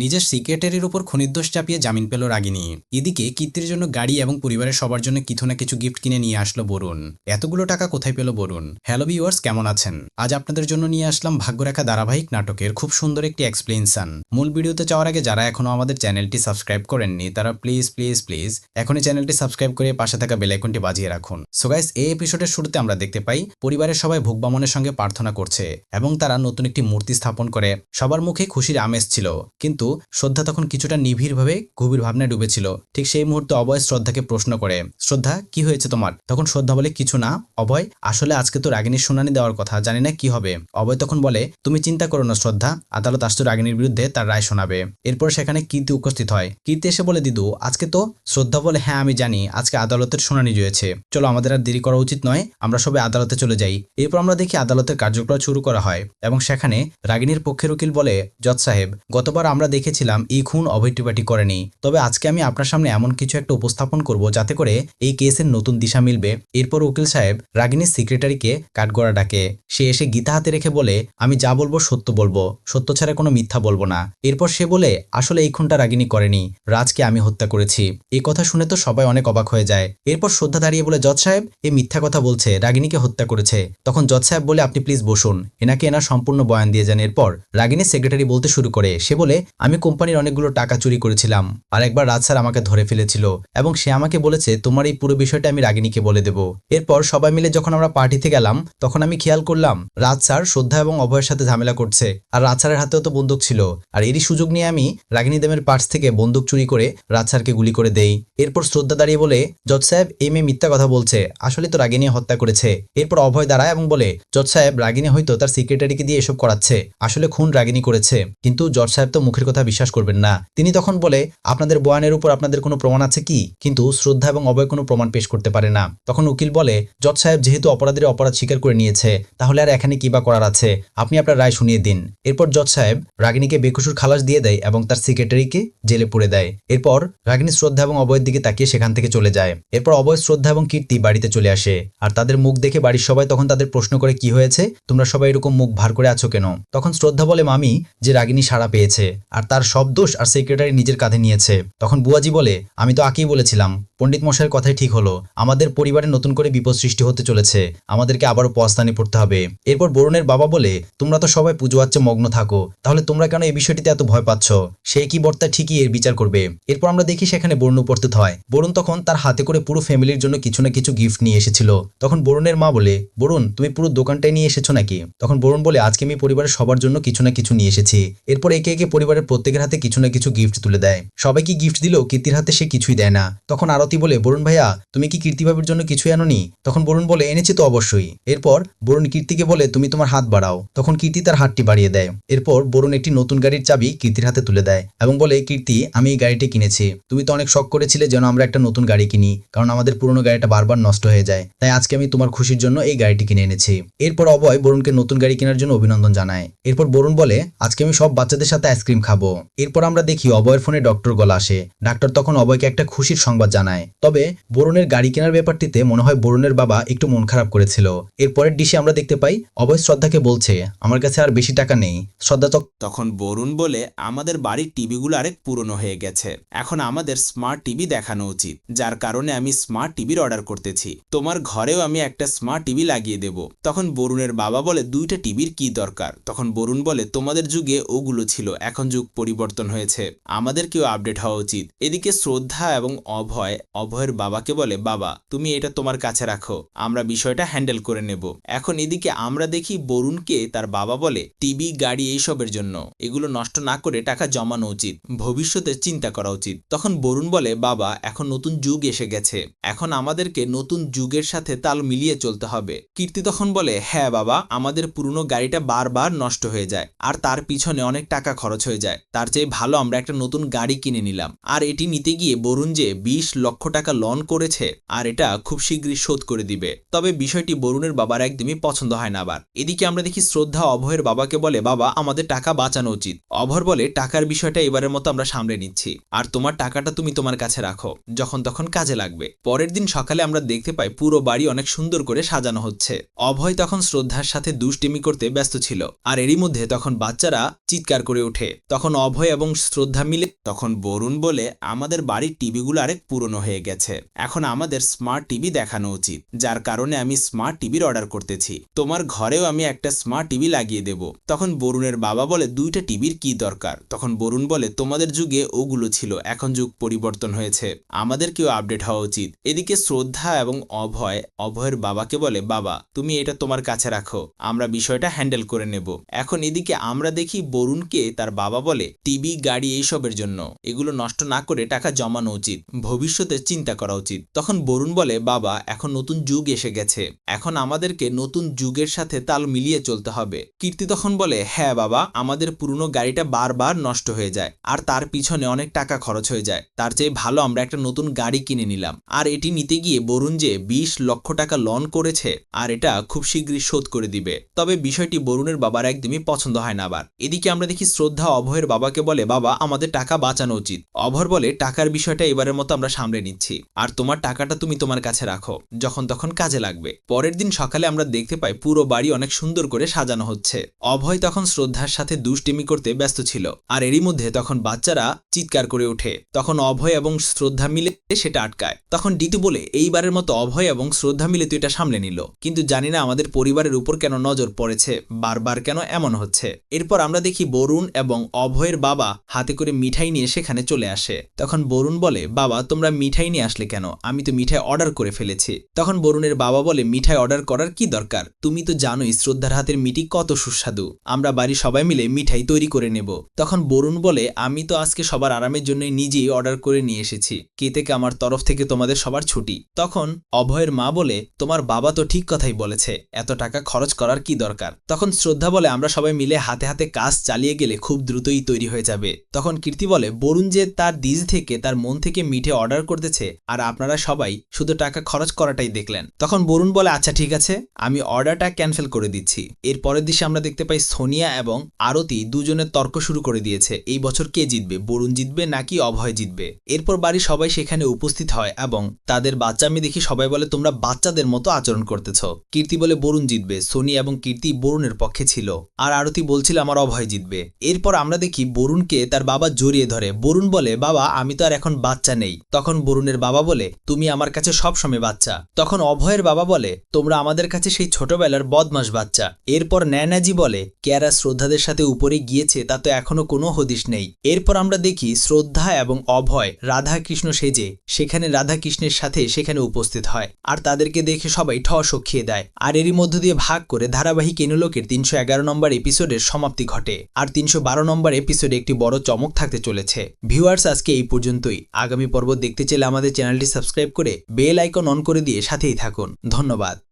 নিজের সিক্রেটারির উপর খনিদোষ চাপিয়ে জামিন পেল রাগিনী। এদিকে কীর্তির জন্য গাড়ি এবং পরিবারের সবার জন্য কিছু না কিছু গিফট কিনে নিয়ে আসলো বরুণ। এতগুলো টাকা কোথায় পেল বরুণ? হ্যালো ভিউয়ার্স কেমন আছেন? আজ আপনাদের জন্য নিয়ে আসলাম ভাগ্যরেখা ধারাবাহিক নাটকের খুব সুন্দর একটি এক্সপ্লেনশন মূল ভিডিওতে যাওয়ার আগে যারা এখনও আমাদের চ্যানেলটি সাবস্ক্রাইব করেননি, তারা প্লিজ প্লিজ প্লিজ এখনই চ্যানেলটি সাবস্ক্রাইব করে পাশে থাকা বেলাইকনটি বাজিয়ে রাখুন। সো গাইস এই এপিসোডের শুরুতে আমরা দেখতে পাই, পরিবারের সবাই ভোগবামনের সঙ্গে প্রার্থনা করছে এবং তারা নতুন একটি মূর্তি স্থাপন করে। সবার মুখে খুশির আমেজ ছিল। কিন্তু শ্রদ্ধা তখন কিছুটা নিবিড়ভাবে গভীর ভাবনায় ডুবেছিল। ঠিক সেই মুহূর্তে অভয় শ্রদ্ধাকে প্রশ্ন করে, শ্রদ্ধা, কি হয়েছে তোমার? তখন শ্রদ্ধা বলে, কিছু না অভয় আসলে আজকে তো রাগিনীর শুনানি দেওয়ার কথা, জানি না কি হবে। অভয় তখন বলে, তুমি চিন্তা করো না শ্রদ্ধা, আদালত আসতো রাগিনীর বিরুদ্ধে তার রায় শোনাবে। এরপর সেখানে কীর্তি উপস্থিত হয়। কীর্তি এসে বলে, দিদু, আজকে তো শ্রদ্ধা বলে হ্যাঁ আমি জানি, আজকে আদালতের শুনানি রয়েছে। চলো, আমাদের আর দেরি করা উচিত নয়, আমরা সবাই আদালতে চলে যাই। এরপর আমরা দেখি আদালতের কার্যক্রম শুরু করা হয় এবং সেখানে রাগিনীর পক্ষের উকিল বলে, জজ সাহেব, গতবার আমরা দেখেছিলাম, এই খুন অভৈটিপাটি করেনি। তবে আজকে আমি আপনার সামনে এমন কিছু একটা উপস্থাপন করব, যাতে করে এই কেসের নতুন দিশা মিলবে। এরপর উকিল সাহেব রাগিনীর সেক্রেটারিকে কাঠগড়া ডাকে। সে এসে গীতা হাতে রেখে বলে, আমি যা বলব সত্য বলব। সত্য ছাড়া কোনো মিথ্যা বলব না। এরপর সে বলে, আসলে এই খুনটা রাগিনী করেনি। রাজকে আমি হত্যা করেছি। এই কথা শুনে তো সবাই অনেক অবাক হয়ে যায়। এরপর শ্রদ্ধা দাঁড়িয়ে বলে, জজ সাহেব, এ মিথ্যা কথা বলছে, রাগিনীকে হত্যা করেছে। তখন জজ সাহেব বলে, আপনি প্লিজ বসুন। এনাকে এনার সম্পূর্ণ বয়ান দিয়ে যান। এরপর রাগিনীর সেক্রেটারি বলতে শুরু করে। সে বলে আমি কোম্পানির অনেকগুলো টাকা চুরি করেছিলাম, আর একবার রাজ স্যার আমাকে ধরে ফেলেছিল এবং সে আমাকে বলেছে, তোমার এই পুরো বিষয়টা আমি রাগিনীকে বলে দেব। এরপর সবাই মিলে যখন আমরা পার্টিতে গেলাম, তখন আমি খেয়াল করলাম, রাজ স্যার শ্রদ্ধা এবং অভয়ের সাথে ঝামেলা করছে, আর রাজ স্যারের হাতেও তো বন্দুক ছিল। আর এরই সুযোগ নিয়ে আমি রাগিনী দেমের পার্টস থেকে বন্দুক চুরি করে রাজ স্যারকে গুলি করে দেই। এরপর শ্রদ্ধা দাঁড়িয়ে বলে, জজ সাহেব এই মেয়ে মিথ্যা কথা বলছে, আসলে তো রাগিনী হত্যা করেছে। এরপর অভয় দাঁড়ায় এবং বলে, জজ সাহেব, রাগিনী হয়তো তার সেক্রেটারিকে দিয়ে এসব করাচ্ছে, আসলে খুন রাগিনী করেছে। কিন্তু জজ সাহেব তো মুখের কথা বিশ্বাস করবেন না। তিনি তখন বলে, আপনাদের বয়ানের উপর আপনাদের কোনো প্রমাণ আছে কি? কিন্তু শ্রদ্ধা এবং অভয় কোনো প্রমাণ পেশ করতে পারে না। তখন উকিল বলে, জজ সাহেব যেহেতু অপরাধীর অপরাধ স্বীকার করে নিয়েছে, তাহলে আর এখানে কি বা করার আছে? আপনি আপনার রায় শুনিয়ে দিন। এরপর জজ সাহেব রাগিনীকে বেকসুর খালাস দিয়ে দেয় এবং তার সেক্রেটারিকে জেলে পুরে দেয়। এরপর রাগিনী শ্রদ্ধা এবং অভয়ের দিকে তাকিয়ে সেখান থেকে চলে যায়। এরপর অভয় শ্রদ্ধা এবং কীর্তি বাড়িতে চলে আসে আর তাদের মুখ দেখে বাড়ির সবাই তখন তাদের প্রশ্ন করে, কি হয়েছে? তোমরা সবাই এরকম মুখ ভার করে আছো কেন? তখন শ্রদ্ধা বলে, মামি, যে রাগিনী সাড়া পেয়েছে আর তার সব দোষ আর সেক্রেটারি নিজের কাঁধে নিয়েছে। তখন বুয়াজি বলে, আমি তো আকেই বলেছিলাম পণ্ডিত মশাইয়ের কথাই ঠিক হলো। আমাদের পরিবারে নতুন করে বিপদ সৃষ্টি হতে চলেছে। আমাদেরকে আবারও পস্তানে পড়তে হবে। এরপর বরুণের বাবা বলে, তোমরা তো সবাই পুজো আচ্ছে মগ্ন থাকো। তাহলে তোমরা কেন এই বিষয়টিতে এত ভয় পাচ্ছ? সে কি বর্তা ঠিকই এর বিচার করবে। এরপর আমরা দেখি সেখানে বরুণ উপস্থিত হয়। বরুণ তখন তার হাতে করে পুরো ফ্যামিলির জন্য কিছু না কিছু গিফট নিয়ে এসেছিল। তখন বরুণের মা বলে, বরুণ, তুমি পুরো দোকানটাই নিয়ে এসেছ নাকি? তখন বরুণ বলে, আজকে আমি পরিবারের সবার জন্য কিছু না কিছু নিয়ে এসেছি। এরপর একে একে পরিবারের প্রত্যেকের হাতে কিছু না কিছু গিফট তুলে দেয়। সবাইকে গিফট দিলেও কীর্তির হাতে সে কিছুই দেয় না। তখন আরতি বলে, বরুণ ভাইয়া, তুমি কি কীর্তিভাবের জন্য কিছুই আনোনি? তখন বরুণ বলে, এনেছি তো অবশ্যই। এরপর বরুণ কীর্তিকে বলে, তুমি তোমার হাত বাড়াও। তখন কীর্তি তার হাতটি বাড়িয়ে দেয়। এরপর বরুণ একটি নতুন গাড়ির চাবি কীর্তির হাতে তুলে দেয় এবং বলে, কীর্তি, আমি এই গাড়িটি কিনেছি। তুমি তো অনেক শখ করেছিলে যেন আমরা একটা নতুন গাড়ি কিনি, কারণ আমাদের পুরনো গাড়িটা বারবার নষ্ট হয়ে যায়। তাই আজকে আমি তোমার খুশির জন্য এই গাড়িটি কিনে এনেছি। এরপর অভয় বরুণকে নতুন গাড়ি কেনার জন্য অভিনন্দন জানায়। এরপর বরুণ বলে, আজকে আমি সব বাচ্চাদের সাথে আইসক্রিম খাব। এরপর আমরা দেখি অভয়ের ফোনে ডক্টর গলা আসে। ডাক্তার তখন অভয়কে একটা খুশির সংবাদ জানায়। তবে বরুণের গাড়ি কেনার ব্যাপারটিতে মনে হয় বরুণের বাবা একটু মন খারাপ করেছিল। এরপরের ডিশে আমরা দেখতে পাই, অভয় শ্রদ্ধাকে বলছে, আমার কাছে আর বেশি টাকা নেই। শ্রদ্ধা তখন বরুণ বলে, আমাদের বাড়ির টিভিগুলো আরেক পুরনো হয়ে গেছে। এখন আমাদের স্মার্ট টিভি দেখানো উচিত। যার কারণে আমি স্মার্ট টিভির অর্ডার করতেছি। তোমার ঘরেও আমি একটা স্মার্ট টিভি লাগিয়ে দেব। তখন বরুণের বাবা বলে, দুইটা টিভির কি দরকার? তখন বরুণ বলে, তোমাদের যুগে ওগুলো ছিল, এখন যুগ পরিবর্তন হয়েছে। আমাদেরকেও আপডেট হওয়া উচিত। এদিকে শ্রদ্ধা এবং অভয় অভয়ের বাবাকে বলে, বাবা, তুমি এটা তোমার কাছে রাখো, আমরা বিষয়টা হ্যান্ডেল করে নেব। এখন এদিকে আমরা দেখি বরুণকে তার বাবা বলে, টিভি, গাড়ি এইসবের জন্য, এগুলো নষ্ট না করে টাকা জমানো উচিত, ভবিষ্যতে চিন্তা করা উচিত। তখন বরুণ বলে, বাবা, এখন নতুন যুগ এসে গেছে, এখন আমাদেরকে নতুন যুগের সাথে তাল মিলিয়ে চলতে হবে। কীর্তি তখন বলে হ্যাঁ বাবা, আমাদের পুরনো গাড়িটা বারবার নষ্ট হয়ে যায়, আর তার পিছনে অনেক টাকা খরচ হয়ে যায়, তার চেয়ে ভালো আমরা একটা নতুন গাড়ি কিনে নিলাম। আর এটি নিতে গিয়ে বরুণ যে বিশ লক্ষ টাকা লন করেছে আর এটা খুব শীঘ্রই শোধ করে দিবে। তবে বিষয়টি বরুণের বাবার একদমই পছন্দ হয় না আবার। এদিকে আমরা দেখি শ্রদ্ধা অভয়ের বাবাকে বলে, বাবা, আমাদের টাকা বাঁচানো উচিত। অভর বলে, টাকার বিষয়টা এবারের মতো আমরা সামলে নিচ্ছি। আর তোমার টাকাটা তুমি তোমার কাছে রাখো, যখন তখন কাজে লাগবে। পরের দিন সকালে আমরা দেখতে পাই পুরো বাড়ি অনেক সুন্দর করে সাজানো হচ্ছে। অভয় তখন শ্রদ্ধার সাথে দুষ্টিমি করতে ব্যস্ত ছিল, আর এরই মধ্যে তখন বাচ্চারা চিৎকার করে ওঠে। তখন অভয় এবং শ্রদ্ধা মিলে, তখন বরুণ বলে, আমাদের বাড়ির টিভিগুলো আরেক পুরনো হয়ে গেছে। এখন আমাদের স্মার্ট টিভি দেখানো উচিত, যার কারণে আমি স্মার্ট টিভির অর্ডার করতেছি। তোমার ঘরেও আমি একটা স্মার্ট টিভি লাগিয়ে দেব। তখন বরুণের বাবা বলে, দুইটা টিভির কি দরকার? তখন বরুণ বলে, তোমাদের যুগে ওগুলো ছিল, এখন যুগ পরিবর্তন হয়েছে। আমাদেরকেও আপডেট হওয়া উচিত। এদিকে শ্রদ্ধা এবং অভয়, অভয়ের বাবাকে বলে, বাবা, তুমি এটা তোমার কাছে রাখো, আমরা বিষয়টা হ্যান্ডেল করে নেব। এখন এদিকে আমরা দেখি বরুণকে তার বাবা বলে টিভি গাড়ি এইসবের জন্য। এগুলো নষ্ট না করে টাকা জমানো উচিত। ভবিষ্যতে চিন্তা করা উচিত। তখন বরুণ বলে, বাবা, এখন নতুন যুগ এসে গেছে। এখন আমাদেরকে নতুন যুগের সাথে তাল মিলিয়ে চলতে হবে। কীর্তি তখন বলে হ্যাঁ বাবা, আমাদের পুরনো গাড়িটা বারবার নষ্ট হয়ে যায়, আর তার পিছনে অনেক টাকা খরচ হয়ে যায়। তার চেয়ে ভালো আমরা একটা নতুন গাড়ি কিনে নিলাম। আর এটি নিতে গিয়ে বরুণ যে বিশ লক্ষ টাকা লন করেছে, আর এটা খুব শীঘ্রই শোধ করে দিবে। তবে বিষয়টি বরুণের বাবার একদমই পছন্দ হয় না আবার। এদিকে আমরা দেখি শ্রদ্ধা অভয়ের বাবাকে বলে, বাবা, আমাদের টাকা বাঁচানো উচিত। অভর বলে, টাকার বিষয়টা এবারের মতো আমরা সামলে নিচ্ছি। আর তোমার টাকাটা তুমি তোমার কাছে রাখো, যখন তখন কাজে লাগবে। পরের দিন সকালে আমরা দেখতে পাই পুরো বাড়ি অনেক সুন্দর করে সাজানো হচ্ছে। অভয় তখন শ্রদ্ধার সাথে দুষ্টিমি করতে ব্যস্ত ছিল, আর এরই মধ্যে তখন বাচ্চারা চিৎকার করে ওঠে। তখন অভয় এবং শ্রদ্ধা মিলে সেটা আটকায়। তখন ডিটু বলে, এইবারের মতো অভয় এবং শ্রদ্ধা মিলে তুই এটা সামলে নিল। কিন্তু জানি না আমাদের পরিবারের উপর কেন নজর পড়েছে, বারবার কেন এমন হচ্ছে? এরপর আমরা দেখি বরুণ এবং অভয়ের বাবা হাতে করে মিঠাই নিয়ে সেখানে চলে আসে। তখন বরুণ বলে, বাবা, তোমরা মিঠাই নিয়ে আসলে কেন? আমি তো মিঠাই অর্ডার করে ফেলেছি। তখন বরুণের বাবা বলে, মিঠাই অর্ডার করার কি দরকার? তুমি তো জানোই শ্রদ্ধার হাতের মিটি কত সুস্বাদু। আমরা বাড়ি সবাই মিলে মিঠাই তৈরি করে নেব। তখন বরুণ বলে, আমি তো আজকে সবার আরামের জন্য নিজেই অর্ডার করে নিয়ে এসেছি। কে থেকে আমার তরফ থেকে তোমাদের সবার ছুটি? তখন অভয়ের মা বলে, তোমার বাবা তো ঠিক কথাই বলেছে, এত টাকা খরচ করার কি দরকার? তখন শ্রদ্ধা বলে, আমরা সবাই মিলে হাতে হাতে কাজ চালিয়ে গেলে খুব দ্রুতই তৈরি হয়ে যাবে। তখন কীর্তি বলে, বরুণ যে তার দিজ থেকে তার মন থেকে মিঠে অর্ডার করতেছে আর আপনারা সবাই শুধু টাকা খরচ করাটাই দেখলেন। তখন বরুণ বলে আচ্ছা ঠিক আছে, আমি অর্ডারটা ক্যান্সেল করে দিচ্ছি। এর পরের দিশে আমরা দেখতে পাই সোনিয়া এবং আরতি দুজনের তর্ক শুরু করে দিয়েছে, এই বছর কে জিতবে, বরুণ জিতবে নাকি অভয় জিতবে? এরপর বাড়ি সবাই সেখানে উপস্থিত হয় এবং তাদের বাচ্চা আমি দেখি সবাই বলে, তোমরা বাচ্চাদের মতো আচরণ করতেছ। কীর্তি বলে, বরুণ জিতবে। সোনি এবং কীর্তি বরুণের পক্ষে ছিল। আর আরতি বলছিল, আমার অভয় জিতবে। এরপর আমরা দেখি বরুণকে তার বাবা জড়িয়ে ধরে। বরুণ বলে, বাবা, আমি তো আর এখন বাচ্চা নেই। তখন বরুণের বাবা বলে, তুমি আমার কাছে সব সময় বাচ্চা। তখন অভয়ের বাবা বলে, তোমরা আমাদের কাছে সেই ছোটবেলার বদমাস বাচ্চা। এরপর ন্যানাজি বলে, কেয়ারা শ্রদ্ধাদের সাথে উপরে গিয়েছে, তা তো এখনও কোনো হদিশ নেই। এরপর আমরা দেখি শ্রদ্ধা এবং অভয় রাধা কৃষ্ণ সেজে, সেখানে রাধা কৃষ্ণের সাথে সেখানে উপস্থিত হয়, আর তাদেরকে দেখে সবাই ঠ সখিয়ে দেয়। আর এরই মধ্য দিয়ে ভাগ করে ধারাবাহিক এনুলোকের তিনশো এগারো নম্বর এপিসোডের সমাপ্তি ঘটে, আর তিনশো বারো নম্বর এপিসোডে একটি বড় চমক থাকতে চলেছে। ভিউয়ার্স, আজকে এই পর্যন্তই। আগামী পর্ব দেখতে চাইলে আমাদের চ্যানেলটি সাবস্ক্রাইব করে বেল আইকন অন করে দিয়ে সাথেই থাকুন। ধন্যবাদ।